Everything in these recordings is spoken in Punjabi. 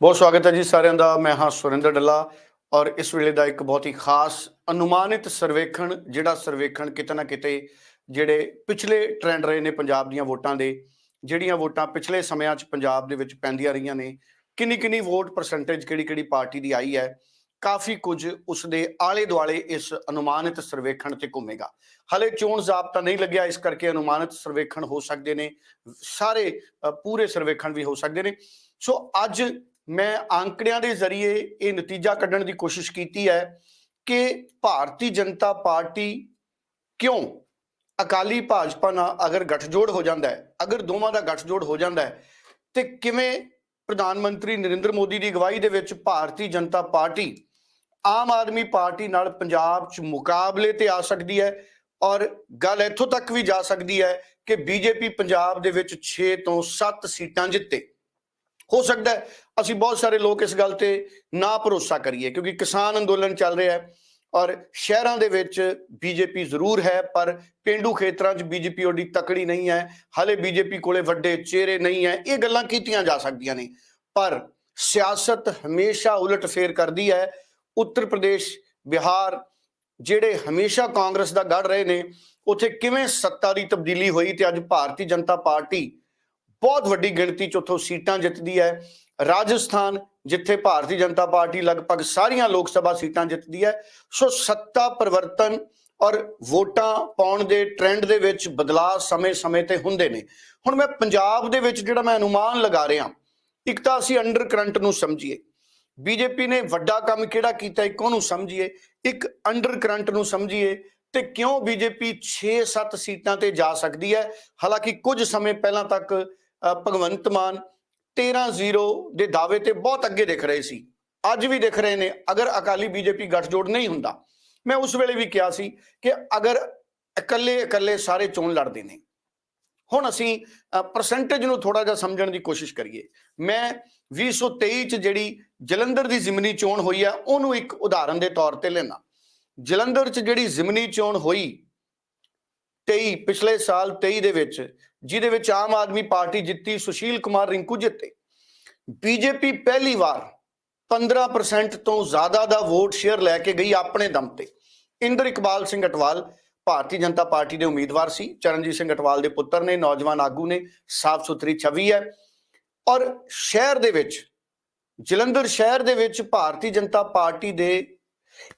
ਬਹੁਤ ਸਵਾਗਤ ਹੈ ਜੀ ਸਾਰਿਆਂ ਦਾ। ਮੈਂ ਹਾਂ ਸੁਰਿੰਦਰ ਡੱਲਾ ਔਰ ਇਸ ਵੇਲੇ ਦਾ ਇੱਕ ਬਹੁਤ ਹੀ ਖਾਸ ਅਨੁਮਾਨਿਤ ਸਰਵੇਖਣ, ਜਿਹੜਾ ਸਰਵੇਖਣ ਕਿਤੇ ਨਾ ਕਿਤੇ ਜਿਹੜੇ ਪਿਛਲੇ ਟ੍ਰੈਂਡ ਰਹੇ ਨੇ ਪੰਜਾਬ ਦੀਆਂ ਵੋਟਾਂ ਦੇ, ਜਿਹੜੀਆਂ ਵੋਟਾਂ ਪਿਛਲੇ ਸਮਿਆਂ 'ਚ ਪੰਜਾਬ ਦੇ ਵਿੱਚ ਪੈਂਦੀਆਂ ਰਹੀਆਂ ਨੇ ਕਿੰਨੀ ਕਿੰਨੀ ਵੋਟ ਪਰਸੈਂਟੇਜ ਕਿਹੜੀ ਕਿਹੜੀ ਪਾਰਟੀ ਦੀ ਆਈ ਹੈ, ਕਾਫੀ ਕੁਝ ਉਸ ਦੇ ਆਲੇ ਦੁਆਲੇ ਇਸ ਅਨੁਮਾਨਿਤ ਸਰਵੇਖਣ ਤੇ ਘੁੰਮੇਗਾ। ਹਲੇ ਚੋਣ ਜ਼ਾਬਤਾ ਨਹੀਂ ਲੱਗਿਆ, ਇਸ ਕਰਕੇ ਅਨੁਮਾਨਿਤ ਸਰਵੇਖਣ ਹੋ ਸਕਦੇ ਨੇ, ਸਾਰੇ ਪੂਰੇ ਸਰਵੇਖਣ ਵੀ ਹੋ ਸਕਦੇ ਨੇ। ਸੋ ਅੱਜ ਮੈਂ ਅੰਕੜਿਆਂ ਦੇ ਜ਼ਰੀਏ ਇਹ ਨਤੀਜਾ ਕੱਢਣ ਦੀ ਕੋਸ਼ਿਸ਼ ਕੀਤੀ ਹੈ ਕਿ ਭਾਰਤੀ ਜਨਤਾ ਪਾਰਟੀ ਕਿਉਂ ਅਕਾਲੀ ਭਾਜਪਾ ਨਾਲ ਅਗਰ ਗੱਠਜੋੜ ਹੋ ਜਾਂਦਾ ਹੈ, ਅਗਰ ਦੋਵਾਂ ਦਾ ਗੱਠਜੋੜ ਹੋ ਜਾਂਦਾ ਹੈ, ਤੇ ਕਿਵੇਂ ਪ੍ਰਧਾਨ ਮੰਤਰੀ ਨਰਿੰਦਰ ਮੋਦੀ ਦੀ ਅਗਵਾਈ ਦੇ ਵਿੱਚ ਭਾਰਤੀ ਜਨਤਾ ਪਾਰਟੀ ਆਮ ਆਦਮੀ ਪਾਰਟੀ ਨਾਲ ਪੰਜਾਬ 'ਚ ਮੁਕਾਬਲੇ ਤੇ ਆ ਸਕਦੀ ਹੈ ਔਰ ਗੱਲ ਇੱਥੋਂ ਤੱਕ ਵੀ ਜਾ ਸਕਦੀ ਹੈ ਕਿ ਬੀਜੇਪੀ ਪੰਜਾਬ ਦੇ ਵਿੱਚ 6 ਤੋਂ 7 ਸੀਟਾਂ ਜਿੱਤੇ। ਹੋ ਸਕਦਾ ਹੈ। ਅਸੀਂ ਬਹੁਤ ਸਾਰੇ ਲੋਕ ਇਸ ਗੱਲ ਤੇ ਨਾ ਭਰੋਸਾ ਕਰੀਏ, ਕਿਉਂਕਿ ਕਿਸਾਨ ਅੰਦੋਲਨ ਚੱਲ ਰਿਹਾ ਹੈ ਔਰ ਸ਼ਹਿਰਾਂ ਦੇ ਵਿੱਚ ਬੀਜੇਪੀ ਜ਼ਰੂਰ ਹੈ, ਪਰ ਪਿੰਡੂ ਖੇਤਰਾਂ 'ਚ ਬੀਜੇਪੀ ਓਡੀ ਤਕੜੀ ਨਹੀਂ ਹੈ। ਹਲੇ ਬੀਜੇਪੀ ਕੋਲੇ ਵੱਡੇ ਚਿਹਰੇ ਨਹੀਂ ਹੈ। ਇਹ ਗੱਲਾਂ ਕੀਤੀਆਂ ਜਾ ਸਕਦੀਆਂ ਨੇ, ਪਰ ਸਿਆਸਤ ਹਮੇਸ਼ਾ ਉਲਟ ਫੇਰ ਕਰਦੀ ਹੈ। ਉੱਤਰ ਪ੍ਰਦੇਸ਼, ਬਿਹਾਰ ਜਿਹੜੇ ਹਮੇਸ਼ਾ ਕਾਂਗਰਸ ਦਾ ਗੜ ਰਹੇ ਨੇ, ਉੱਥੇ ਕਿਵੇਂ ਸੱਤਾ ਦੀ ਤਬਦੀਲੀ ਹੋਈ ਤੇ ਅੱਜ ਭਾਰਤੀ ਜਨਤਾ ਪਾਰਟੀ ਬਹੁਤ ਵੱਡੀ ਗਿਣਤੀ ਚ ਉੱਥੋਂ ਸੀਟਾਂ ਜਿੱਤਦੀ ਹੈ। ਰਾਜਸਥਾਨ, ਜਿੱਥੇ ਭਾਰਤੀ ਜਨਤਾ ਪਾਰਟੀ ਲਗਭਗ ਸਾਰੀਆਂ ਲੋਕ ਸਭਾ ਸੀਟਾਂ ਜਿੱਤਦੀ ਹੈ। ਸੋ ਸੱਤਾ ਪਰਿਵਰਤਨ ਔਰ ਵੋਟਾਂ ਪਾਉਣ ਦੇ ਟ੍ਰੈਂਡ ਦੇ ਵਿੱਚ ਬਦਲਾਅ ਸਮੇਂ-ਸਮੇਂ ਤੇ ਹੁੰਦੇ ਨੇ। ਹੁਣ ਮੈਂ ਪੰਜਾਬ ਦੇ ਵਿੱਚ ਜਿਹੜਾ ਮੈਂ ਅਨੁਮਾਨ ਲਗਾ ਰਿਹਾ, ਇੱਕ ਤਾਂ ਅਸੀਂ ਅੰਡਰ ਕਰੰਟ ਨੂੰ ਸਮਝੀਏ। ਬੀਜੇਪੀ ਨੇ ਵੱਡਾ ਕੰਮ ਕਿਹੜਾ ਕੀਤਾ ਇੱਕ ਉਹਨੂੰ ਸਮਝੀਏ। ਇੱਕ ਅੰਡਰ ਕਰੰਟ ਨੂੰ ਸਮਝੀਏ ਤੇ ਕਿਉਂ ਬੀਜੇਪੀ 6-7 ਸੀਟਾਂ ਤੇ ਜਾ ਸਕਦੀ ਹੈ। ਹਾਲਾਂਕਿ ਕੁਝ ਸਮੇਂ ਪਹਿਲਾਂ ਤੱਕ ਭਗਵੰਤ ਮਾਨ 13-0 ਦੇ ਦਾਅਵੇ ਤੇ ਬਹੁਤ ਅੱਗੇ ਦਿਖ ਰਹੇ ਸੀ। ਅੱਜ ਵੀ ਦਿਖ ਰਹੇ ਨੇ, ਅਗਰ ਅਕਾਲੀ ਬੀਜੇਪੀ ਗੱਠਜੋੜ ਨਹੀਂ ਹੁੰਦਾ। ਮੈਂ ਉਸ ਵੇਲੇ ਵੀ ਕਿਹਾ ਸੀ ਕਿ ਅਗਰ ਇਕੱਲੇ ਇਕੱਲੇ ਸਾਰੇ ਚੋਣ ਲੜਦੇ ਨੇ, ਹੁਣ ਅਸੀਂ ਪਰਸੈਂਟੇਜ ਨੂੰ ਥੋੜਾ ਜਿਹਾ ਸਮਝਣ ਦੀ ਕੋਸ਼ਿਸ਼ ਕਰੀਏ। ਮੈਂ 2023 ਚ ਜਿਹੜੀ ਜਲੰਧਰ ਦੀ ਜ਼ਿਮਨੀ ਚੋਣ ਹੋਈ ਆ, ਉਹਨੂੰ ਇੱਕ ਉਦਾਹਰਨ ਦੇ ਤੌਰ ਤੇ ਲੈਣਾ ਜਲੰਧਰ ਚ ਜਿਹੜੀ ਜ਼ਿਮਨੀ ਚੋਣ ਹੋਈ 23 ਪਿਛਲੇ ਸਾਲ 23 ਦੇ ਵਿੱਚ ਜਿਹਦੇ ਵਿੱਚ ਆਮ ਆਦਮੀ ਪਾਰਟੀ ਜਿੱਤੀ ਸੁਸ਼ੀਲ ਕੁਮਾਰ ਰਿੰਕੂ ਜਿੱਤੇ। ਬੀਜੇਪੀ ਪਹਿਲੀ ਵਾਰ 15% ਤੋਂ ਜ਼ਿਆਦਾ ਦਾ ਵੋਟ ਸ਼ੇਅਰ ਲੈ ਕੇ ਗਈ ਆਪਣੇ ਦਮ ਤੇ। ਇੰਦਰ ਇਕਬਾਲ ਸਿੰਘ ਅਟਵਾਲ ਭਾਰਤੀ ਜਨਤਾ ਪਾਰਟੀ ਦੇ ਉਮੀਦਵਾਰ ਸੀ। ਚਰਨਜੀਤ ਸਿੰਘ ਅਟਵਾਲ ਦੇ ਪੁੱਤਰ ਨੇ, ਨੌਜਵਾਨ ਆਗੂ ਨੇ, ਸਾਫ਼ ਸੁਥਰੀ ਛਵੀ ਹੈ। ਔਰ ਸ਼ਹਿਰ ਦੇ ਵਿੱਚ, ਜਲੰਧਰ ਸ਼ਹਿਰ ਦੇ ਵਿੱਚ ਭਾਰਤੀ ਜਨਤਾ ਪਾਰਟੀ ਦੇ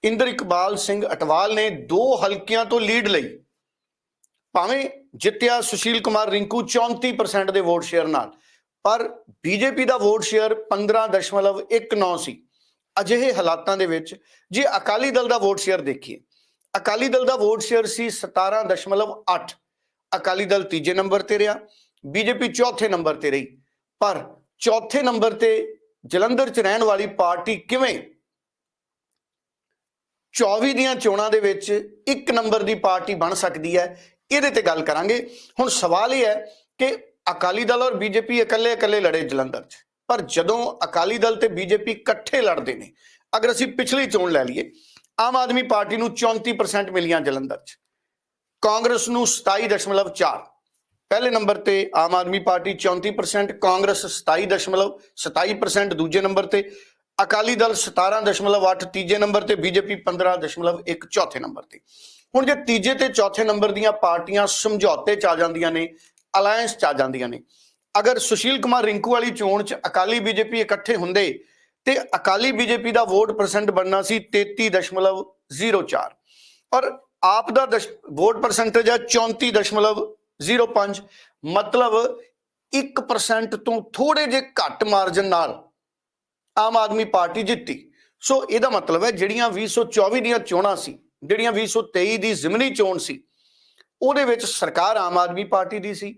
ਇੰਦਰ ਇਕਬਾਲ ਸਿੰਘ ਅਟਵਾਲ ਨੇ ਦੋ ਹਲਕਿਆਂ ਤੋਂ ਲੀਡ ਲਈ। ਭਾਵੇਂ ਜਿੱਤਿਆ ਸੁਸ਼ੀਲ ਕੁਮਾਰ ਰਿੰਕੂ 34% ਦੇ ਵੋਟ ਸ਼ੇਅਰ ਨਾਲ। ਪਰ ਬੀਜੇਪੀ ਦਾ ਵੋਟ ਸ਼ੇਅਰ 15.19 ਸੀ। ਅਜਿਹੇ ਹਾਲਾਤਾਂ ਦੇ ਵਿੱਚ ਜੇ ਅਕਾਲੀ ਦਲ ਦਾ ਵੋਟ ਸ਼ੇਅਰ ਦੇਖੀਏ, ਅਕਾਲੀ ਦਲ ਦਾ ਵੋਟ ਸ਼ੇਅਰ ਸੀ 17.8 ਅਕਾਲੀ ਦਲ ਤੀਜੇ ਨੰਬਰ ਤੇ ਰਿਹਾ ਬੀਜੇਪੀ ਚੌਥੇ ਨੰਬਰ ਤੇ ਰਹੀ। ਪਰ ਚੌਥੇ ਨੰਬਰ ਤੇ ਜਲੰਧਰ 'ਚ ਰਹਿਣ ਵਾਲੀ ਪਾਰਟੀ ਕਿਵੇਂ? 24 ਦੀਆਂ ਚੋਣਾਂ ਦੇ ਵਿੱਚ ਇੱਕ ਨੰਬਰ ਦੀ ਪਾਰਟੀ ਬਣ ਸਕਦੀ ਹੈ ਇਹਦੇ ਤੇ ਗੱਲ ਕਰਾਂਗੇ। ਹੁਣ ਸਵਾਲ ਇਹ ਹੈ ਕਿ ਅਕਾਲੀ ਦਲ ਔਰ ਬੀਜੇਪੀ ਇਕੱਲੇ ਇਕੱਲੇ ਲੜੇ ਜਲੰਧਰ 'ਚ। ਪਰ ਜਦੋਂ ਅਕਾਲੀ ਦਲ ਤੇ ਬੀਜੇਪੀ ਇਕੱਠੇ ਲੜਦੇ ਨੇ, ਅਗਰ ਅਸੀਂ ਪਿਛਲੀ ਚੋਣ ਲੈ ਲਈਏ, ਆਮ ਆਦਮੀ ਪਾਰਟੀ ਨੂੰ 34% ਮਿਲੀਆਂ ਜਲੰਧਰ 'ਚ। ਕਾਂਗਰਸ ਨੂੰ 27.4 ਪਹਿਲੇ ਨੰਬਰ ਤੇ ਆਮ ਆਦਮੀ ਪਾਰਟੀ 34% ਕਾਂਗਰਸ 27.27% ਦੂਜੇ ਨੰਬਰ ਤੇ, ਅਕਾਲੀ ਦਲ 17.8 ਤੀਜੇ ਨੰਬਰ ਤੇ ਬੀਜੇਪੀ 15.1 ਚੌਥੇ ਨੰਬਰ ਤੇ। ਹੁਣ ਜੇ ਤੀਜੇ ਤੇ ਚੌਥੇ ਨੰਬਰ ਦੀਆਂ ਪਾਰਟੀਆਂ ਸਮਝੌਤੇ ਚ ਆ ਜਾਂਦੀਆਂ ਨੇ ਅਲਾਈਅੰਸ ਚ ਆ ਜਾਂਦੀਆਂ ਨੇ। ਅਗਰ ਸੁਸ਼ੀਲ ਕੁਮਾਰ ਰਿੰਕੂ ਵਾਲੀ ਚੋਣ ਚ ਅਕਾਲੀ ਬੀਜੇਪੀ ਇਕੱਠੇ ਹੁੰਦੇ, ਤੇ ਅਕਾਲੀ ਬੀਜੇਪੀ ਦਾ ਵੋਟ ਪਰਸੈਂਟ ਬਣਨਾ ਸੀ 33.04 ਔਰ ਆਪ ਦਾ ਦਸ਼- ਵੋਟ ਪਰਸੈਂਟੇਜ ਹੈ 34.05 ਮਤਲਬ 1% ਤੋਂ ਥੋੜੇ ਜੇ ਘੱਟ ਮਾਰਜਨ ਨਾਲ ਆਮ ਆਦਮੀ ਪਾਰਟੀ ਜਿੱਤੀ। ਸੋ ਇਹਦਾ ਮਤਲਬ ਹੈ ਜਿਹੜੀਆਂ 2024 ਦੀਆਂ ਚੋਣਾਂ ਸੀ ਜਿਹੜੀਆਂ 2023 ਦੀ ਜ਼ਿਮਨੀ ਚੋਣ ਸੀ, ਉਹਦੇ ਵਿੱਚ ਸਰਕਾਰ ਆਮ ਆਦਮੀ ਪਾਰਟੀ ਦੀ ਸੀ।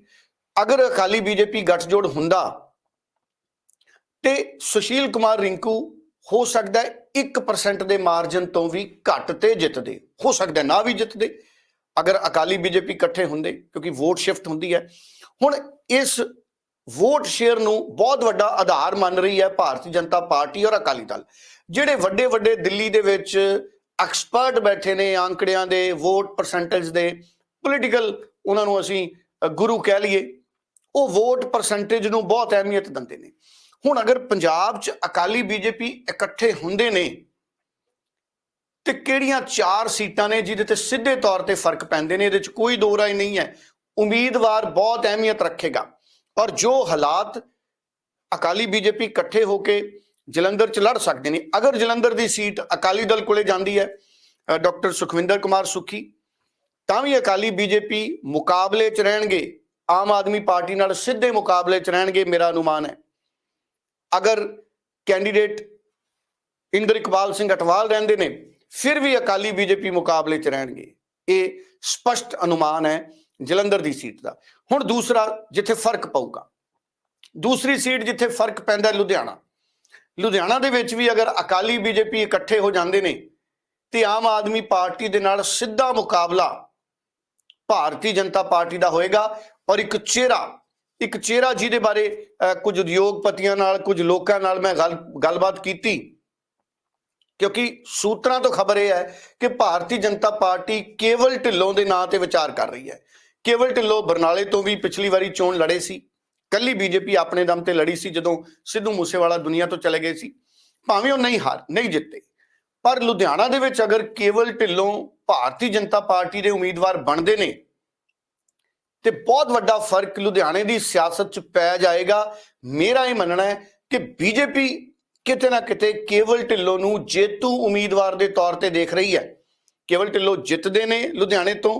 ਅਗਰ ਅਕਾਲੀ ਬੀਜੇਪੀ ਗੱਠਜੋੜ ਹੁੰਦਾ ਤੇ ਸੁਸ਼ੀਲ ਕੁਮਾਰ ਰਿੰਕੂ ਹੋ ਸਕਦਾ ਹੈ 1% ਦੇ ਮਾਰਜਨ ਤੋਂ ਵੀ ਘੱਟ ਤੇ ਜਿੱਤਦੇ, ਹੋ ਸਕਦਾ ਨਾ ਵੀ ਜਿੱਤਦੇ। ਅਗਰ ਅਕਾਲੀ ਬੀਜੇਪੀ ਇਕੱਠੇ ਹੁੰਦੇ, ਕਿਉਂਕਿ ਵੋਟ ਸ਼ਿਫਟ ਹੁੰਦੀ ਹੈ। ਹੁਣ ਇਸ ਵੋਟ ਸ਼ੇਅਰ ਨੂੰ ਬਹੁਤ ਵੱਡਾ ਆਧਾਰ ਮੰਨ ਰਹੀ ਹੈ ਭਾਰਤੀ ਜਨਤਾ ਪਾਰਟੀ ਔਰ ਅਕਾਲੀ ਦਲ, ਜਿਹੜੇ ਵੱਡੇ ਵੱਡੇ ਦਿੱਲੀ ਦੇ ਵਿੱਚ ਐਕਸਪਰਟ ਬੈਠੇ ਨੇ ਅੰਕੜਿਆਂ ਦੇ, ਵੋਟ ਪਰਸੈਂਟੇਜ ਦੇ। ਪੋਲੀਟੀਕਲ ਉਹਨਾਂ ਨੂੰ ਅਸੀਂ ਗੁਰੂ ਕਹਿ ਲਈਏ। ਉਹ ਵੋਟ ਪਰਸੈਂਟੇਜ ਨੂੰ ਬਹੁਤ ਅਹਿਮੀਅਤ ਦਿੰਦੇ ਨੇ। ਹੁਣ ਅਗਰ ਪੰਜਾਬ 'ਚ ਅਕਾਲੀ ਬੀਜੇਪੀ ਇਕੱਠੇ ਹੁੰਦੇ ਨੇ, ਤੇ ਕਿਹੜੀਆਂ ਚਾਰ ਸੀਟਾਂ ਨੇ ਜਿਹਦੇ ਤੇ ਸਿੱਧੇ ਤੌਰ ਤੇ ਫ਼ਰਕ ਪੈਂਦੇ ਨੇ, ਇਹਦੇ 'ਚ ਕੋਈ ਦੋ ਰਾਏ ਨਹੀਂ ਹੈ। ਉਮੀਦਵਾਰ ਬਹੁਤ ਅਹਿਮੀਅਤ ਰੱਖੇਗਾ। ਔਰ ਜੋ ਹਾਲਾਤ ਅਕਾਲੀ ਬੀਜੇਪੀ ਇਕੱਠੇ ਹੋ ਕੇ ਜਲੰਧਰ 'ਚ ਲੜ ਸਕਦੇ ਨੇ। ਅਗਰ ਜਲੰਧਰ ਦੀ ਸੀਟ ਅਕਾਲੀ ਦਲ ਕੋਲੇ ਜਾਂਦੀ ਹੈ ਡਾਕਟਰ ਸੁਖਵਿੰਦਰ ਕੁਮਾਰ ਸੁੱਖੀ, ਤਾਂ ਵੀ ਅਕਾਲੀ ਬੀਜੇਪੀ ਮੁਕਾਬਲੇ 'ਚ ਰਹਿਣਗੇ, ਆਮ ਆਦਮੀ ਪਾਰਟੀ ਨਾਲ ਸਿੱਧੇ ਮੁਕਾਬਲੇ 'ਚ ਰਹਿਣਗੇ ਮੇਰਾ ਅਨੁਮਾਨ ਹੈ। ਅਗਰ ਕੈਂਡੀਡੇਟ ਇੰਦਰ ਇਕਬਾਲ ਸਿੰਘ ਅਟਵਾਲ ਰਹਿੰਦੇ ਨੇ, ਫਿਰ ਵੀ ਅਕਾਲੀ ਬੀਜੇਪੀ ਮੁਕਾਬਲੇ 'ਚ ਰਹਿਣਗੇ। ਇਹ ਸਪਸ਼ਟ ਅਨੁਮਾਨ ਹੈ ਜਲੰਧਰ ਦੀ ਸੀਟ ਦਾ। ਹੁਣ ਦੂਸਰਾ ਜਿੱਥੇ ਫ਼ਰਕ ਪਊਗਾ। ਦੂਸਰੀ ਸੀਟ ਜਿੱਥੇ ਫ਼ਰਕ ਪੈਂਦਾ ਲੁਧਿਆਣਾ। ਲੁਧਿਆਣਾ ਦੇ ਵਿੱਚ ਵੀ ਅਗਰ ਅਕਾਲੀ ਬੀਜੇਪੀ ਇਕੱਠੇ ਹੋ ਜਾਂਦੇ ਨੇ ਤੇ ਆਮ ਆਦਮੀ ਪਾਰਟੀ ਦੇ ਨਾਲ ਸਿੱਧਾ ਮੁਕਾਬਲਾ ਭਾਰਤੀ ਜਨਤਾ ਪਾਰਟੀ ਦਾ ਹੋਏਗਾ ਔਰ ਇੱਕ ਚਿਹਰਾ ਇੱਕ ਚਿਹਰਾ ਜਿਹਦੇ ਬਾਰੇ ਅਹ, ਕੁਝ ਉਦਯੋਗਪਤੀਆਂ ਨਾਲ ਕੁਝ ਲੋਕਾਂ ਨਾਲ ਮੈਂ ਗੱਲ ਗੱਲਬਾਤ ਕੀਤੀ। ਕਿਉਂਕਿ ਸੂਤਰਾਂ ਤੋਂ ਖਬਰ ਇਹ ਹੈ ਕਿ ਭਾਰਤੀ ਜਨਤਾ ਪਾਰਟੀ ਕੇਵਲ ਢਿੱਲੋਂ ਦੇ ਨਾਂ ਤੇ ਵਿਚਾਰ ਕਰ ਰਹੀ ਹੈ। ਕੇਵਲ ਢਿੱਲੋਂ ਬਰਨਾਲੇ ਤੋਂ ਵੀ ਪਿਛਲੀ ਵਾਰੀ ਚੋਣ ਲੜੇ ਸੀ। ਕੱਲੀ ਬੀਜੇਪੀ ਆਪਣੇ ਦਮ ਤੇ ਲੜੀ ਸੀ ਜਦੋਂ ਸਿੱਧੂ ਮੂਸੇਵਾਲਾ ਦੁਨੀਆ ਤੋਂ ਚਲੇ ਗਏ ਸੀ। ਭਾਵੇਂ ਉਹ ਨਹੀਂ ਹਾਰ, ਨਹੀਂ ਜਿੱਤੇ। ਪਰ ਲੁਧਿਆਣਾ ਦੇ ਵਿੱਚ ਅਗਰ ਕੇਵਲ ਢਿੱਲੋਂ ਭਾਰਤੀ ਜਨਤਾ ਪਾਰਟੀ ਦੇ ਉਮੀਦਵਾਰ ਬਣਦੇ ਨੇ, ਤੇ ਬਹੁਤ ਵੱਡਾ ਫ਼ਰਕ ਲੁਧਿਆਣੇ ਦੀ ਸਿਆਸਤ 'ਚ ਪੈ ਜਾਏਗਾ। ਮੇਰਾ ਇਹ ਮੰਨਣਾ ਹੈ ਕਿ ਬੀਜੇਪੀ ਕਿਤੇ ਨਾ ਕਿਤੇ ਕੇਵਲ ਢਿੱਲੋਂ ਨੂੰ ਜੇਤੂ ਉਮੀਦਵਾਰ ਦੇ ਤੌਰ ਤੇ ਦੇਖ ਰਹੀ ਹੈ। ਕੇਵਲ ਢਿੱਲੋਂ ਜਿੱਤਦੇ ਨੇ ਲੁਧਿਆਣੇ ਤੋਂ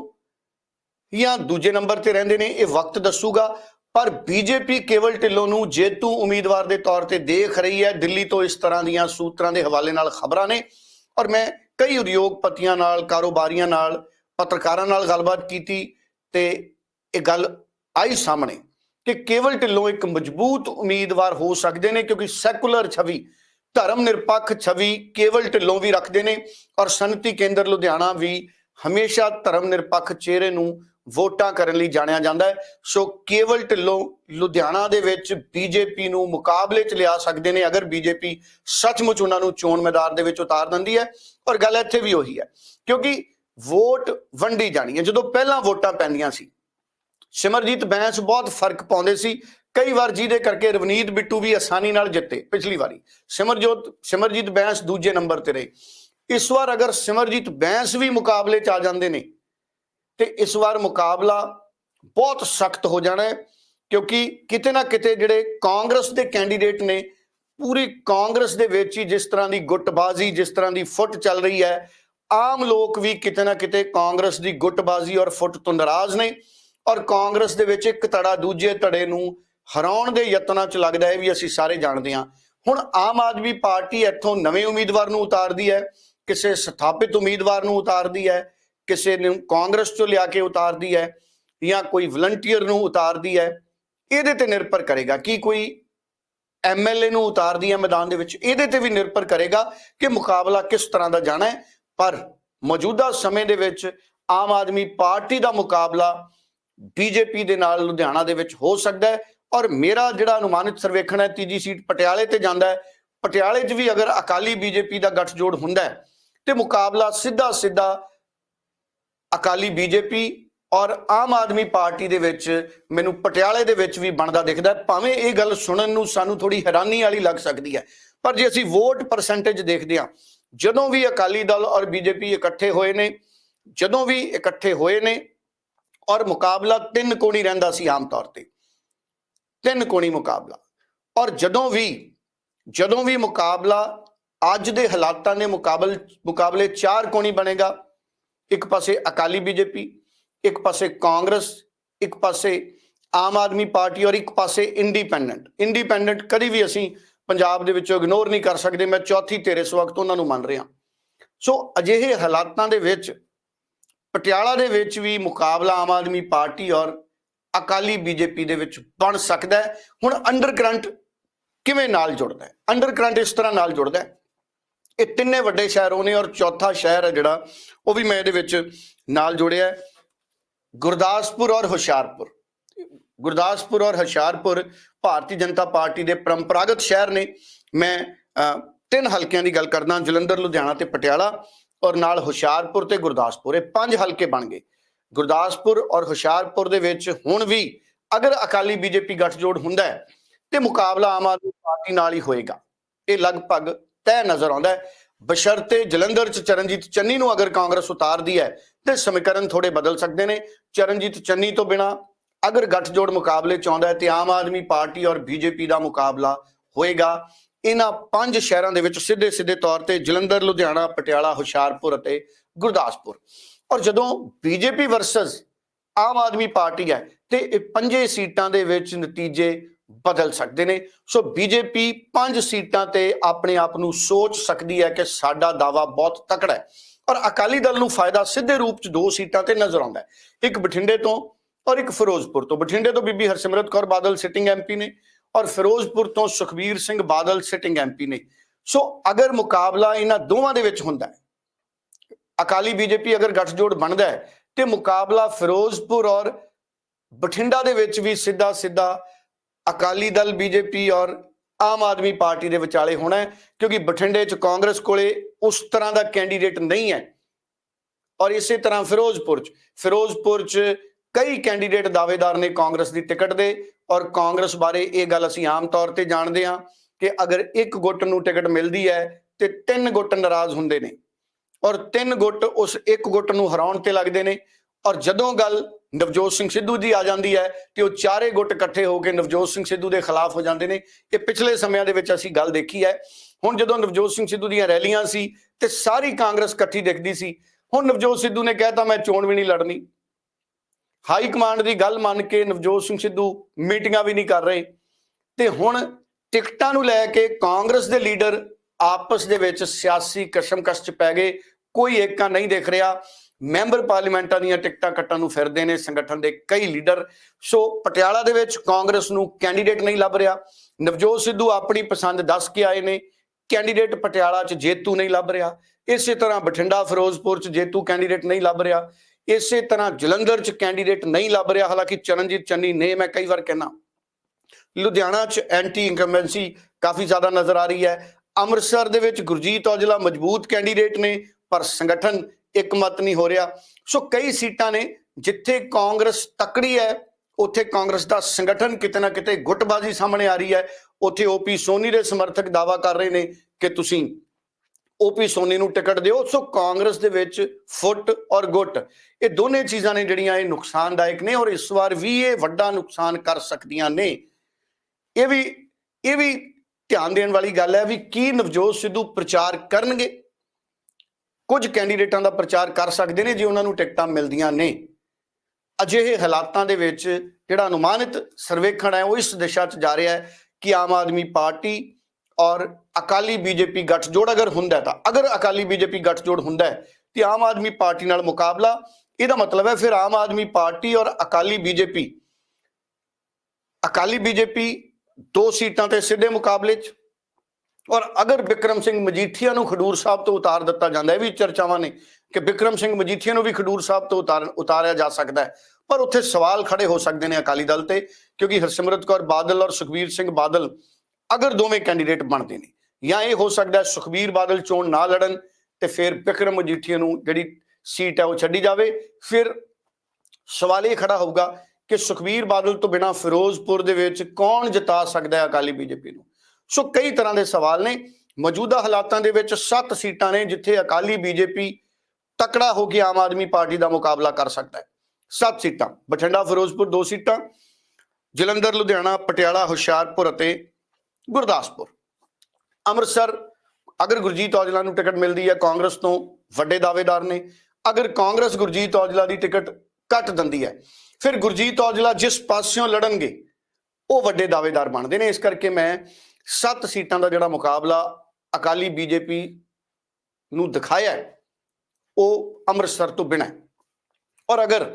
ਜਾਂ ਦੂਜੇ ਨੰਬਰ ਤੇ ਰਹਿੰਦੇ ਨੇ, ਇਹ ਵਕਤ ਦੱਸੂਗਾ। ਪਰ ਬੀਜੇਪੀ ਕੇਵਲ ਢਿੱਲੋਂ ਨੂੰ ਜੇਤੂ ਉਮੀਦਵਾਰ ਦੇ ਤੌਰ ਤੇ ਦੇਖ ਰਹੀ ਹੈ। ਦਿੱਲੀ ਤੋਂ ਇਸ ਤਰ੍ਹਾਂ ਦੀਆਂ ਸੂਤਰਾਂ ਦੇ ਹਵਾਲੇ ਨਾਲ ਖਬਰਾਂ ਨੇ ਔਰ ਮੈਂ ਕਈ ਉਦਯੋਗਪਤੀਆਂ ਨਾਲ, ਕਾਰੋਬਾਰੀਆਂ ਨਾਲ, ਪੱਤਰਕਾਰਾਂ ਨਾਲ ਗੱਲਬਾਤ ਕੀਤੀ ਤੇ ਇਹ ਗੱਲ ਆਈ ਸਾਹਮਣੇ ਕਿ ਕੇਵਲ ਢਿੱਲੋਂ ਇੱਕ ਮਜ਼ਬੂਤ ਉਮੀਦਵਾਰ ਹੋ ਸਕਦੇ ਨੇ ਕਿਉਂਕਿ ਸੈਕੂਲਰ ਛਵੀ, ਧਰਮ ਨਿਰਪੱਖ ਛਵੀ ਕੇਵਲ ਢਿੱਲੋਂ ਵੀ ਰੱਖਦੇ ਨੇ ਔਰ ਸੰਨਤੀ ਕੇਂਦਰ ਲੁਧਿਆਣਾ ਵੀ ਹਮੇਸ਼ਾ ਧਰਮ ਨਿਰਪੱਖ ਚਿਹਰੇ ਨੂੰ ਵੋਟਾਂ ਕਰਨ ਲਈ ਜਾਣਿਆ ਜਾਂਦਾ ਹੈ। ਸੋ ਕੇਵਲ ਢਿੱਲੋਂ ਲੁਧਿਆਣਾ ਦੇ ਵਿੱਚ ਬੀਜੇਪੀ ਨੂੰ ਮੁਕਾਬਲੇ 'ਚ ਲਿਆ ਸਕਦੇ ਨੇ। ਅਗਰ ਬੀਜੇਪੀ ਸੱਚਮੁੱਚ ਉਹਨਾਂ ਨੂੰ ਚੋਣ ਮੈਦਾਨ ਦੇ ਵਿੱਚ ਉਤਾਰ ਦਿੰਦੀ ਹੈ ਔਰ ਗੱਲ ਇੱਥੇ ਵੀ ਉਹੀ ਹੈ, ਕਿਉਂਕਿ ਵੋਟ ਵੰਡੀ ਜਾਣੀ ਹੈ। ਜਦੋਂ ਪਹਿਲਾਂ ਵੋਟਾਂ ਪੈਂਦੀਆਂ ਸੀ, ਸਿਮਰਜੀਤ ਬੈਂਸ ਬਹੁਤ ਫ਼ਰਕ ਪਾਉਂਦੇ ਸੀ। ਕਈ ਵਾਰ ਜਿਹਦੇ ਕਰਕੇ ਰਵਨੀਤ ਬਿੱਟੂ ਵੀ ਆਸਾਨੀ ਨਾਲ ਜਿੱਤੇ ਪਿਛਲੀ ਵਾਰੀ। ਸਿਮਰਜੋਤ, ਸਿਮਰਜੀਤ ਬੈਂਸ ਦੂਜੇ ਨੰਬਰ ਤੇ ਰਹੇ। ਇਸ ਵਾਰ ਅਗਰ ਸਿਮਰਜੀਤ ਬੈਂਸ ਵੀ ਮੁਕਾਬਲੇ 'ਚ ਆ ਜਾਂਦੇ ਨੇ ਤੇ ਇਸ ਵਾਰ ਮੁਕਾਬਲਾ ਬਹੁਤ ਸਖਤ ਹੋ ਜਾਣਾ ਹੈ, ਕਿਉਂਕਿ ਕਿਤੇ ਨਾ ਕਿਤੇ ਜਿਹੜੇ ਕਾਂਗਰਸ ਦੇ ਕੈਂਡੀਡੇਟ ਨੇ, ਪੂਰੀ ਕਾਂਗਰਸ ਦੇ ਵਿੱਚ ਹੀ ਜਿਸ ਤਰ੍ਹਾਂ ਦੀ ਗੁੱਟਬਾਜ਼ੀ, ਜਿਸ ਤਰ੍ਹਾਂ ਦੀ ਫੁੱਟ ਚੱਲ ਰਹੀ ਹੈ, ਆਮ ਲੋਕ ਵੀ ਕਿਤੇ ਨਾ ਕਿਤੇ ਕਾਂਗਰਸ ਦੀ ਗੁੱਟਬਾਜ਼ੀ ਔਰ ਫੁੱਟ ਤੋਂ ਨਾਰਾਜ਼ ਨੇ, ਔਰ ਕਾਂਗਰਸ ਦੇ ਵਿੱਚ ਇੱਕ ਧੜਾ ਦੂਜੇ ਧੜੇ ਨੂੰ ਹਰਾਉਣ ਦੇ ਯਤਨਾਂ 'ਚ ਲੱਗਦਾ ਹੈ ਵੀ ਅਸੀਂ ਸਾਰੇ ਜਾਣਦੇ ਹਾਂ। ਹੁਣ ਆਮ ਆਦਮੀ ਪਾਰਟੀ ਇੱਥੋਂ ਨਵੇਂ ਉਮੀਦਵਾਰ ਨੂੰ ਉਤਾਰਦੀ ਹੈ, ਕਿਸੇ ਸਥਾਪਿਤ ਉਮੀਦਵਾਰ ਨੂੰ ਉਤਾਰਦੀ ਹੈ ਕਿਸੇ ਨੂੰ ਕਾਂਗਰਸ ਚੋਂ ਲਿਆ ਕੇ ਉਤਾਰਦੀ ਹੈ ਜਾਂ ਕੋਈ ਵਲੰਟੀਅਰ ਨੂੰ ਉਤਾਰਦੀ ਹੈ, ਇਹਦੇ ਤੇ ਨਿਰਭਰ ਕਰੇਗਾ ਕਿ ਕੋਈ ਐਮਐਲਏ ਨੂੰ ਉਤਾਰਦੀ ਹੈ ਮੈਦਾਨ ਦੇ ਵਿੱਚ, ਇਹਦੇ ਤੇ ਵੀ ਨਿਰਭਰ ਕਰੇਗਾ ਕਿ ਮੁਕਾਬਲਾ ਕਿਸ ਤਰ੍ਹਾਂ ਦਾ ਜਾਣਾ ਹੈ। ਪਰ ਮੌਜੂਦਾ ਸਮੇਂ ਦੇ ਵਿੱਚ ਆਮ ਆਦਮੀ ਪਾਰਟੀ ਦਾ ਮੁਕਾਬਲਾ ਬੀਜੇਪੀ ਦੇ ਨਾਲ ਲੁਧਿਆਣਾ ਦੇ ਵਿੱਚ ਹੋ ਸਕਦਾ ਹੈ ਔਰ ਮੇਰਾ ਜਿਹੜਾ ਅਨੁਮਾਨਿਤ ਸਰਵੇਖਣ ਹੈ, ਤੀਜੀ ਸੀਟ ਪਟਿਆਲੇ ਤੇ ਜਾਂਦਾ ਹੈ। ਪਟਿਆਲੇ 'ਚ ਵੀ ਅਗਰ ਅਕਾਲੀ ਬੀਜੇਪੀ ਦਾ ਗੱਠਜੋੜ ਹੁੰਦਾ ਹੈ ਤੇ ਮੁਕਾਬਲਾ ਸਿੱਧਾ ਸਿੱਧਾ ਅਕਾਲੀ ਬੀਜੇਪੀ ਔਰ ਆਮ ਆਦਮੀ ਪਾਰਟੀ ਦੇ ਵਿੱਚ ਮੈਨੂੰ ਪਟਿਆਲੇ ਦੇ ਵਿੱਚ ਵੀ ਬਣਦਾ ਦਿਖਦਾ ਭਾਵੇਂ ਇਹ ਗੱਲ ਸੁਣਨ ਨੂੰ ਸਾਨੂੰ ਥੋੜੀ ਹੈਰਾਨੀ ਵਾਲੀ ਲੱਗ ਸਕਦੀ ਹੈ, ਪਰ ਜੇ ਅਸੀਂ ਵੋਟ ਪਰਸੈਂਟੇਜ ਦੇਖਦੇ ਹਾਂ, ਜਦੋਂ ਵੀ ਅਕਾਲੀ ਦਲ ਔਰ ਬੀਜੇਪੀ ਇਕੱਠੇ ਹੋਏ ਨੇ, ਜਦੋਂ ਵੀ ਇਕੱਠੇ ਹੋਏ ਨੇ, ਔਰ ਮੁਕਾਬਲਾ ਤਿੰਨ ਕੋਣੀ ਰਹਿੰਦਾ ਸੀ ਆਮ ਤੌਰ ਤੇ, ਤਿੰਨ ਕੋਣੀ ਮੁਕਾਬਲਾ, ਔਰ ਜਦੋਂ ਵੀ ਜਦੋਂ ਵੀ ਮੁਕਾਬਲਾ ਅੱਜ ਦੇ ਹਾਲਾਤਾਂ ਦੇ ਮੁਕਾਬਲ, ਮੁਕਾਬਲੇ ਚਾਰ ਕੋਣੀ ਬਣੇਗਾ ਇੱਕ ਪਾਸੇ ਅਕਾਲੀ ਬੀਜੇਪੀ, ਇੱਕ ਪਾਸੇ ਕਾਂਗਰਸ, ਇੱਕ ਪਾਸੇ ਆਮ ਆਦਮੀ ਪਾਰਟੀ ਔਰ ਇੱਕ ਪਾਸੇ ਇੰਡੀਪੈਂਡੈਂਟ। ਇੰਡੀਪੈਂਡੈਂਟ ਕਦੀ ਵੀ ਅਸੀਂ ਪੰਜਾਬ ਦੇ ਵਿੱਚੋਂ ਇਗਨੋਰ ਨਹੀਂ ਕਰ ਸਕਦੇ। ਮੈਂ ਚੌਥੀ ਧਿਰ ਇਸ ਵਕਤ ਉਹਨਾਂ ਨੂੰ ਮੰਨ ਰਿਹਾ। ਸੋ ਅਜਿਹੇ ਹਾਲਾਤਾਂ ਦੇ ਵਿੱਚ, ਪਟਿਆਲਾ ਦੇ ਵਿੱਚ ਵੀ ਮੁਕਾਬਲਾ ਆਮ ਆਦਮੀ ਪਾਰਟੀ ਔਰ ਅਕਾਲੀ ਬੀਜੇਪੀ ਦੇ ਵਿੱਚ ਬਣ ਸਕਦਾ ਹੁਣ ਅੰਡਰ ਕਰੰਟ ਕਿਵੇਂ ਨਾਲ ਜੁੜਦਾ ਹੈ? ਅੰਡਰਕਰੰਟ ਇਸ ਤਰ੍ਹਾਂ ਨਾਲ ਜੁੜਦਾ ਹੈ ਇਹ ਤਿੰਨੇ ਵੱਡੇ ਸ਼ਹਿਰੋਂ ਨੇ ਔਰ ਚੌਥਾ ਸ਼ਹਿਰ ਹੈ ਜਿਹੜਾ, ਉਹ ਵੀ ਮੈਂ ਇਹਦੇ ਵਿੱਚ ਨਾਲ ਜੋੜਿਆ ਹੈ। ਗੁਰਦਾਸਪੁਰ ਔਰ ਹੁਸ਼ਿਆਰਪੁਰ। ਗੁਰਦਾਸਪੁਰ ਔਰ ਹੁਸ਼ਿਆਰਪੁਰ ਭਾਰਤੀ ਜਨਤਾ ਪਾਰਟੀ ਦੇ ਪਰੰਪਰਾਗਤ ਸ਼ਹਿਰ ਨੇ। ਮੈਂ ਤਿੰਨ ਹਲਕਿਆਂ ਦੀ ਗੱਲ ਕਰਦਾ, ਜਲੰਧਰ, ਲੁਧਿਆਣਾ ਤੇ ਪਟਿਆਲਾ ਔਰ ਨਾਲ ਹੁਸ਼ਿਆਰਪੁਰ ਤੇ ਗੁਰਦਾਸਪੁਰ। ਇਹ ਪੰਜ ਹਲਕੇ ਬਣ ਗਏ। ਗੁਰਦਾਸਪੁਰ ਔਰ ਹੁਸ਼ਿਆਰਪੁਰ ਦੇ ਵਿੱਚ ਹੁਣ ਵੀ ਅਗਰ ਅਕਾਲੀ ਬੀਜੇਪੀ ਗੱਠਜੋੜ ਹੁੰਦਾ ਹੈ, ਤੇ ਮੁਕਾਬਲਾ ਆਮ ਆਦਮੀ ਪਾਰਟੀ ਨਾਲ ਹੀ ਹੋਏਗਾ। ਇਹ ਲਗਭਗ ਤੈਅ ਨਜ਼ਰ ਆਉਂਦਾ ਬਸ਼ਰਤੇ ਜਲੰਧਰ ਚ ਚਰਨਜੀਤ ਚੰਨੀ ਨੂੰ ਅਗਰ ਕਾਂਗਰਸ ਉਤਾਰਦੀ ਹੈ, ਤੇ ਸਮੀਕਰਨ ਥੋੜੇ ਬਦਲ ਸਕਦੇ ਨੇ। ਚਰਨਜੀਤ ਚੰਨੀ ਤੋਂ ਬਿਨਾ ਅਗਰ ਗੱਠਜੋੜ ਮੁਕਾਬਲੇ ਚ ਆਉਂਦਾ ਹੈ, ਤੇ ਆਮ ਆਦਮੀ ਪਾਰਟੀ ਔਰ ਬੀਜੇਪੀ ਦਾ ਮੁਕਾਬਲਾ ਹੋਏਗਾ। ਇਹਨਾਂ ਪੰਜ ਸ਼ਹਿਰਾਂ ਦੇ ਵਿੱਚ ਸਿੱਧੇ ਸਿੱਧੇ ਤੌਰ ਤੇ ਜਲੰਧਰ, ਲੁਧਿਆਣਾ, ਪਟਿਆਲਾ, ਹੁਸ਼ਿਆਰਪੁਰ ਅਤੇ ਗੁਰਦਾਸਪੁਰ। ਔਰ ਜਦੋਂ BJP versus Aam Aadmi party ਹੈ, ਤੇ ਇਹ ਪੰਜੇ ਸੀਟਾਂ ਦੇ ਵਿੱਚ ਨਤੀਜੇ ਬਦਲ ਸਕਦੇ ਨੇ। ਸੋ ਬੀਜੇਪੀ ਪੰਜ ਸੀਟਾਂ ਤੇ ਆਪਣੇ ਆਪ ਨੂੰ ਸੋਚ ਸਕਦੀ ਹੈ ਕਿ ਸਾਡਾ ਦਾਵਾ ਬਹੁਤ ਤਕੜਾ ਹੈ ਔਰ ਅਕਾਲੀ ਦਲ ਨੂੰ ਫਾਇਦਾ ਸਿੱਧੇ ਰੂਪ ਚ ਦੋ ਸੀਟਾਂ ਤੇ ਨਜ਼ਰ ਆਉਂਦਾ ਹੈ। ਇੱਕ ਬਠਿੰਡੇ ਤੋਂ ਔਰ ਇੱਕ ਫਿਰੋਜ਼ਪੁਰ ਤੋਂ। ਬਠਿੰਡੇ ਤੋਂ ਬੀਬੀ ਹਰਸਿਮਰਤ ਕੌਰ ਬਾਦਲ ਸਿਟਿੰਗ ਐਮਪੀ ਨੇ ਔਰ ਫਿਰੋਜ਼ਪੁਰ ਤੋਂ ਸੁਖਬੀਰ ਸਿੰਘ ਬਾਦਲ ਸਿਟਿੰਗ ਐਮਪੀ ਨੇ। ਸੋ ਅਗਰ ਮੁਕਾਬਲਾ ਇਹਨਾਂ ਦੋਵਾਂ ਦੇ ਵਿੱਚ ਹੁੰਦਾ ਹੈ, ਅਕਾਲੀ ਬੀਜੇਪੀ ਅਗਰ ਗੱਠਜੋੜ ਬਣਦਾ ਹੈ ਤੇ ਮੁਕਾਬਲਾ ਫਿਰੋਜ਼ਪੁਰ ਔਰ ਬਠਿੰਡਾ ਦੇ ਵਿੱਚ ਵੀ ਸਿੱਧਾ ਸਿੱਧਾ ਅਕਾਲੀ ਦਲ, ਬੀਜੇਪੀ ਔਰ ਆਮ ਆਦਮੀ ਪਾਰਟੀ ਦੇ ਵਿਚਾਲੇ ਹੋਣਾ ਕਿਉਂਕਿ ਬਠਿੰਡੇ 'ਚ ਕਾਂਗਰਸ ਕੋਲੇ ਉਸ ਤਰ੍ਹਾਂ ਦਾ ਕੈਂਡੀਡੇਟ ਨਹੀਂ ਹੈ। ਔਰ ਇਸੇ ਤਰ੍ਹਾਂ ਫਿਰੋਜ਼ਪੁਰ 'ਚ ਫਿਰੋਜ਼ਪੁਰ 'ਚ ਕਈ ਕੈਂਡੀਡੇਟ ਦਾਅਵੇਦਾਰ ਨੇ ਕਾਂਗਰਸ ਦੀ ਟਿਕਟ ਦੇ, ਔਰ ਕਾਂਗਰਸ ਬਾਰੇ ਇਹ ਗੱਲ ਅਸੀਂ ਆਮ ਤੌਰ ਤੇ ਜਾਣਦੇ ਹਾਂ ਕਿ ਅਗਰ ਇੱਕ ਗੁੱਟ ਨੂੰ ਟਿਕਟ ਮਿਲਦੀ ਹੈ, ਤੇ ਤਿੰਨ ਗੁੱਟ ਨਾਰਾਜ਼ ਹੁੰਦੇ ਨੇ। ਔਰ ਤਿੰਨ ਗੁੱਟ ਉਸ ਇੱਕ ਗੁੱਟ ਨੂੰ ਹਰਾਉਣ ਤੇ ਲੱਗਦੇ ਨੇ। ਔਰ ਜਦੋਂ ਗੱਲ ਨਵਜੋਤ ਸਿੰਘ ਸਿੱਧੂ ਦੀ ਆ ਜਾਂਦੀ ਹੈ ਤੇ ਉਹ ਚਾਰੇ ਗੁੱਟ ਇਕੱਠੇ ਹੋ ਕੇ ਨਵਜੋਤ ਸਿੰਘ ਸਿੱਧੂ ਦੇ ਖਿਲਾਫ ਹੋ ਜਾਂਦੇ ਨੇ। ਇਹ ਪਿਛਲੇ ਸਮਿਆਂ ਦੇ ਵਿੱਚ ਅਸੀਂ ਗੱਲ ਦੇਖੀ ਹੈ। ਹੁਣ ਜਦੋਂ ਨਵਜੋਤ ਸਿੰਘ ਸਿੱਧੂ ਦੀਆਂ ਰੈਲੀਆਂ ਸੀ ਤੇ ਸਾਰੀ ਕਾਂਗਰਸ ਇਕੱਠੀ ਦਿਖਦੀ ਸੀ, ਹੁਣ ਨਵਜੋਤ ਸਿੱਧੂ ਨੇ ਕਹਿਤਾ, ਮੈਂ ਚੋਣ ਵੀ ਨਹੀਂ ਲੜਨੀ। ਹਾਈ ਕਮਾਂਡ ਦੀ ਗੱਲ ਮੰਨ ਕੇ ਨਵਜੋਤ ਸਿੰਘ ਸਿੱਧੂ ਮੀਟਿੰਗਾਂ ਵੀ ਨਹੀਂ ਕਰ ਰਹੇ। ਤੇ ਹੁਣ ਟਿਕਟਾਂ ਨੂੰ ਲੈ ਕੇ ਕਾਂਗਰਸ ਦੇ ਲੀਡਰ ਆਪਸ ਦੇ ਵਿੱਚ ਸਿਆਸੀ ਕਸ਼ਮਕਸ਼ ਚ ਪੈ ਗਏ। ਕੋਈ ਏਕਾ ਨਹੀਂ ਦਿਖ ਰਿਹਾ। ਮੈਂਬਰ ਪਾਰਲੀਮੈਂਟਾਂ ਦੀਆਂ ਟਿਕਟਾਂ ਕੱਟਣ ਨੂੰ ਫਿਰਦੇ ਨੇ ਸੰਗਠਨ ਦੇ ਕਈ ਲੀਡਰ। ਸੋ ਪਟਿਆਲਾ ਦੇ ਵਿੱਚ ਕਾਂਗਰਸ ਨੂੰ ਕੈਂਡੀਡੇਟ ਨਹੀਂ ਲੱਭ ਰਿਹਾ। ਨਵਜੋਤ ਸਿੱਧੂ ਆਪਣੀ ਪਸੰਦ ਦੱਸ ਕੇ ਆਏ ਨੇ, ਕੈਂਡੀਡੇਟ ਪਟਿਆਲਾ 'ਚ ਜੇਤੂ ਨਹੀਂ ਲੱਭ ਰਿਹਾ। ਇਸੇ ਤਰ੍ਹਾਂ ਬਠਿੰਡਾ, ਫਿਰੋਜ਼ਪੁਰ 'ਚ ਜੇਤੂ ਕੈਂਡੀਡੇਟ ਨਹੀਂ ਲੱਭ ਰਿਹਾ। ਇਸੇ ਤਰ੍ਹਾਂ ਜਲੰਧਰ 'ਚ ਕੈਂਡੀਡੇਟ ਨਹੀਂ ਲੱਭ ਰਿਹਾ। ਹਾਲਾਂਕਿ ਚਰਨਜੀਤ ਚੰਨੀ ਨੇ ਮੈਂ ਕਈ ਵਾਰ ਕਹਿਣਾ, ਲੁਧਿਆਣਾ 'ਚ ਐਂਟੀ ਇਨਕੰਬੈਂਸੀ ਕਾਫੀ ਜ਼ਿਆਦਾ ਨਜ਼ਰ ਆ ਰਹੀ ਹੈ। ਅੰਮ੍ਰਿਤਸਰ ਦੇ ਵਿੱਚ ਗੁਰਜੀਤ ਔਜਲਾ ਮਜ਼ਬੂਤ ਕੈਂਡੀਡੇਟ ਨੇ, ਪਰ ਸੰਗਠਨ ਇੱਕਮਤ ਨਹੀਂ ਹੋ ਰਿਹਾ। ਸੋ ਕਈ ਸੀਟਾਂ ਨੇ ਜਿੱਥੇ ਕਾਂਗਰਸ ਤਕੜੀ ਹੈ, ਉੱਥੇ ਕਾਂਗਰਸ ਦਾ ਸੰਗਠਨ ਕਿਤੇ ਨਾ ਕਿਤੇ ਗੁੱਟਬਾਜ਼ੀ ਸਾਹਮਣੇ ਆ ਰਹੀ ਹੈ। ਉੱਥੇ ਓਪੀ ਸੋਨੀ ਦੇ ਸਮਰਥਕ ਦਾਵਾ ਕਰ ਰਹੇ ਨੇ ਕਿ ਤੁਸੀਂ ਓਪੀ ਸੋਨੀ ਨੂੰ ਟਿਕਟ ਦਿਓ। ਸੋ ਕਾਂਗਰਸ ਦੇ ਵਿੱਚ ਫੁੱਟ ਔਰ ਗੁੱਟ, ਇਹ ਦੋਨੇ ਚੀਜ਼ਾਂ ਨੇ ਜਿਹੜੀਆਂ ਇਹ ਨੁਕਸਾਨਦਾਇਕ ਨੇ ਔਰ ਇਸ ਵਾਰ ਵੀ ਇਹ ਵੱਡਾ ਨੁਕਸਾਨ ਕਰ ਸਕਦੀਆਂ ਨੇ। ਇਹ ਵੀ ਇਹ ਵੀ ਧਿਆਨ ਦੇਣ ਵਾਲੀ ਗੱਲ ਹੈ ਵੀ ਕੀ ਨਵਜੋਤ ਸਿੱਧੂ ਪ੍ਰਚਾਰ ਕਰਨਗੇ। ਕੁਝ ਕੈਂਡੀਡੇਟਾਂ ਦਾ ਪ੍ਰਚਾਰ ਕਰ ਸਕਦੇ ਨੇ ਜੇ, ਉਹਨਾਂ ਨੂੰ ਟਿਕਟਾਂ ਮਿਲਦੀਆਂ ਨੇ। ਅਜਿਹੇ ਹਾਲਾਤਾਂ ਦੇ ਵਿੱਚ ਜਿਹੜਾ ਅਨੁਮਾਨਿਤ ਸਰਵੇਖਣ ਹੈ, ਉਹ ਇਸ ਦਿਸ਼ਾ 'ਚ ਜਾ ਰਿਹਾ ਹੈ ਕਿ ਆਮ ਆਦਮੀ ਪਾਰਟੀ ਔਰ ਅਕਾਲੀ ਬੀਜੇਪੀ ਗੱਠਜੋੜ ਅਗਰ ਹੁੰਦਾ ਤਾਂ, ਅਗਰ ਅਕਾਲੀ ਬੀਜੇਪੀ ਗੱਠਜੋੜ ਹੁੰਦਾ ਹੈ, ਤੇ ਆਮ ਆਦਮੀ ਪਾਰਟੀ ਨਾਲ ਮੁਕਾਬਲਾ, ਇਹਦਾ ਮਤਲਬ ਹੈ ਫਿਰ ਆਮ ਆਦਮੀ ਪਾਰਟੀ ਔਰ ਅਕਾਲੀ ਬੀਜੇਪੀ ਅਕਾਲੀ ਬੀਜੇਪੀ ਦੋ ਸੀਟਾਂ ਤੇ ਸਿੱਧੇ ਮੁਕਾਬਲੇ 'ਚ ਔਰ ਅਗਰ ਬਿਕਰਮ ਸਿੰਘ ਮਜੀਠੀਆ ਨੂੰ ਖਡੂਰ ਸਾਹਿਬ ਤੋਂ ਉਤਾਰ ਦਿੱਤਾ ਜਾਂਦਾ, ਇਹ ਵੀ ਚਰਚਾਵਾਂ ਨੇ ਕਿ ਬਿਕਰਮ ਸਿੰਘ ਮਜੀਠੀਆ ਨੂੰ ਵੀ ਖਡੂਰ ਸਾਹਿਬ ਤੋਂ ਉਤਾਰ, ਉਤਾਰਿਆ ਜਾ ਸਕਦਾ ਹੈ। ਪਰ ਉੱਥੇ ਸਵਾਲ ਖੜੇ ਹੋ ਸਕਦੇ ਨੇ ਅਕਾਲੀ ਦਲ ਤੇ, ਕਿਉਂਕਿ ਹਰਸਿਮਰਤ ਕੌਰ ਬਾਦਲ ਔਰ ਸੁਖਬੀਰ ਸਿੰਘ ਬਾਦਲ ਅਗਰ ਦੋਵੇਂ ਕੈਂਡੀਡੇਟ ਬਣਦੇ ਨੇ, ਜਾਂ ਇਹ ਹੋ ਸਕਦਾ ਹੈ ਸੁਖਬੀਰ ਬਾਦਲ ਚੋਣ ਨਾ ਲੜਨ ਤੇ ਫਿਰ ਬਿਕਰਮ ਮਜੀਠੀਆ ਨੂੰ ਜਿਹੜੀ ਸੀਟ ਹੈ ਉਹ ਛੱਡੀ ਜਾਵੇ। ਫਿਰ ਸਵਾਲ ਇਹ ਖੜਾ ਹੋਊਗਾ ਕਿ ਸੁਖਬੀਰ ਬਾਦਲ ਤੋਂ ਬਿਨਾ ਫਿਰੋਜ਼ਪੁਰ ਦੇ ਵਿੱਚ ਕੌਣ ਜਿਤਾ ਸਕਦਾ ਹੈ ਅਕਾਲੀ ਬੀਜੇਪੀ ਨੂੰ? ਸੋ ਕਈ ਤਰ੍ਹਾਂ ਦੇ ਸਵਾਲ ਨੇ। ਮੌਜੂਦਾ ਹਾਲਾਤਾਂ ਦੇ ਵਿੱਚ 7 ਸੀਟਾਂ ਨੇ ਜਿੱਥੇ ਅਕਾਲੀ ਬੀਜੇਪੀ ਤਕੜਾ ਹੋ ਕੇ ਆਮ ਆਦਮੀ ਪਾਰਟੀ ਦਾ ਮੁਕਾਬਲਾ ਕਰ ਸਕਦਾ ਹੈ। 7 ਸੀਟਾਂ, ਬਠਿੰਡਾ, ਫਿਰੋਜ਼ਪੁਰ ਦੋ ਸੀਟਾਂ, ਜਲੰਧਰ, ਲੁਧਿਆਣਾ, ਪਟਿਆਲਾ, ਹੁਸ਼ਿਆਰਪੁਰ ਅਤੇ ਗੁਰਦਾਸਪੁਰ। ਅੰਮ੍ਰਿਤਸਰ, ਅਗਰ ਗੁਰਜੀਤ ਔਜਲਾ ਨੂੰ ਟਿਕਟ ਮਿਲਦੀ ਹੈ, ਕਾਂਗਰਸ ਤੋਂ ਵੱਡੇ ਦਾਅਵੇਦਾਰ ਨੇ। ਅਗਰ ਕਾਂਗਰਸ ਗੁਰਜੀਤ ਔਜਲਾ ਦੀ ਟਿਕਟ ਕੱਟ ਦਿੰਦੀ ਹੈ, ਫਿਰ ਗੁਰਜੀਤ ਔਜਲਾ ਜਿਸ ਪਾਸਿਓਂ ਲੜਨਗੇ, ਉਹ ਵੱਡੇ ਦਾਅਵੇਦਾਰ ਬਣਦੇ ਨੇ। ਇਸ ਕਰਕੇ ਮੈਂ ਸੱਤ ਸੀਟਾਂ ਦਾ ਜਿਹੜਾ ਮੁਕਾਬਲਾ ਅਕਾਲੀ ਬੀਜੇਪੀ ਨੂੰ ਦਿਖਾਇਆ ਉਹ ਅੰਮ੍ਰਿਤਸਰ ਤੋਂ ਬਿਨਾਂ ਔਰ ਅਗਰ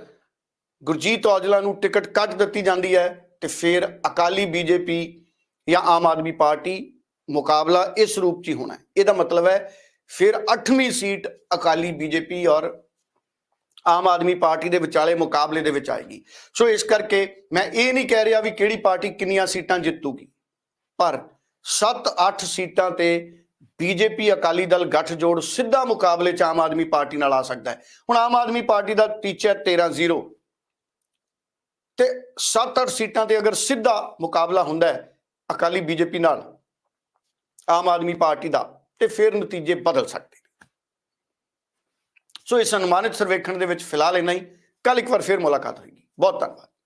ਗੁਰਜੀਤ ਔਜਲਾ ਨੂੰ ਟਿਕਟ ਕੱਟ ਦਿੱਤੀ ਜਾਂਦੀ ਹੈ, ਤੇ ਫਿਰ ਅਕਾਲੀ ਬੀਜੇਪੀ ਜਾਂ ਆਮ ਆਦਮੀ ਪਾਰਟੀ ਮੁਕਾਬਲਾ ਇਸ ਰੂਪ 'ਚ ਹੀ ਹੋਣਾ ਇਹਦਾ ਮਤਲਬ ਹੈ, ਫਿਰ 8ਵੀਂ ਸੀਟ ਅਕਾਲੀ ਬੀਜੇਪੀ ਔਰ ਆਮ ਆਦਮੀ ਪਾਰਟੀ ਦੇ ਵਿਚਾਲੇ ਮੁਕਾਬਲੇ ਦੇ ਵਿੱਚ ਆਏਗੀ। ਸੋ ਇਸ ਕਰਕੇ ਮੈਂ ਇਹ ਨਹੀਂ ਕਹਿ ਰਿਹਾ ਵੀ ਕਿਹੜੀ ਪਾਰਟੀ ਕਿੰਨੀਆਂ ਸੀਟਾਂ ਜਿੱਤੂਗੀ, ਪਰ 7-8 ਸੀਟਾਂ ਤੇ ਬੀਜੇਪੀ ਅਕਾਲੀ ਦਲ ਗੱਠਜੋੜ ਸਿੱਧਾ ਮੁਕਾਬਲੇ 'ਚ ਆਮ ਆਦਮੀ ਪਾਰਟੀ ਨਾਲ ਆ ਸਕਦਾ ਹੈ। ਹੁਣ ਆਮ ਆਦਮੀ ਪਾਰਟੀ ਦਾ ਟੀਚਾ ਹੈ 13-0 ਤੇ 7-8 ਸੀਟਾਂ ਤੇ ਅਗਰ ਸਿੱਧਾ ਮੁਕਾਬਲਾ ਹੁੰਦਾ ਹੈ ਅਕਾਲੀ ਬੀਜੇਪੀ ਨਾਲ, ਆਮ ਆਦਮੀ ਪਾਰਟੀ ਦਾ, ਤੇ ਫਿਰ ਨਤੀਜੇ ਬਦਲ ਸਕਦੇ ਨੇ। ਸੋ ਇਸ ਅਨੁਮਾਨਿਤ ਸਰਵੇਖਣ ਦੇ ਵਿੱਚ ਫਿਲਹਾਲ ਇੰਨਾ ਹੀ। ਕੱਲ ਇੱਕ ਵਾਰ ਫਿਰ ਮੁਲਾਕਾਤ ਹੋਏਗੀ। ਬਹੁਤ ਧੰਨਵਾਦ।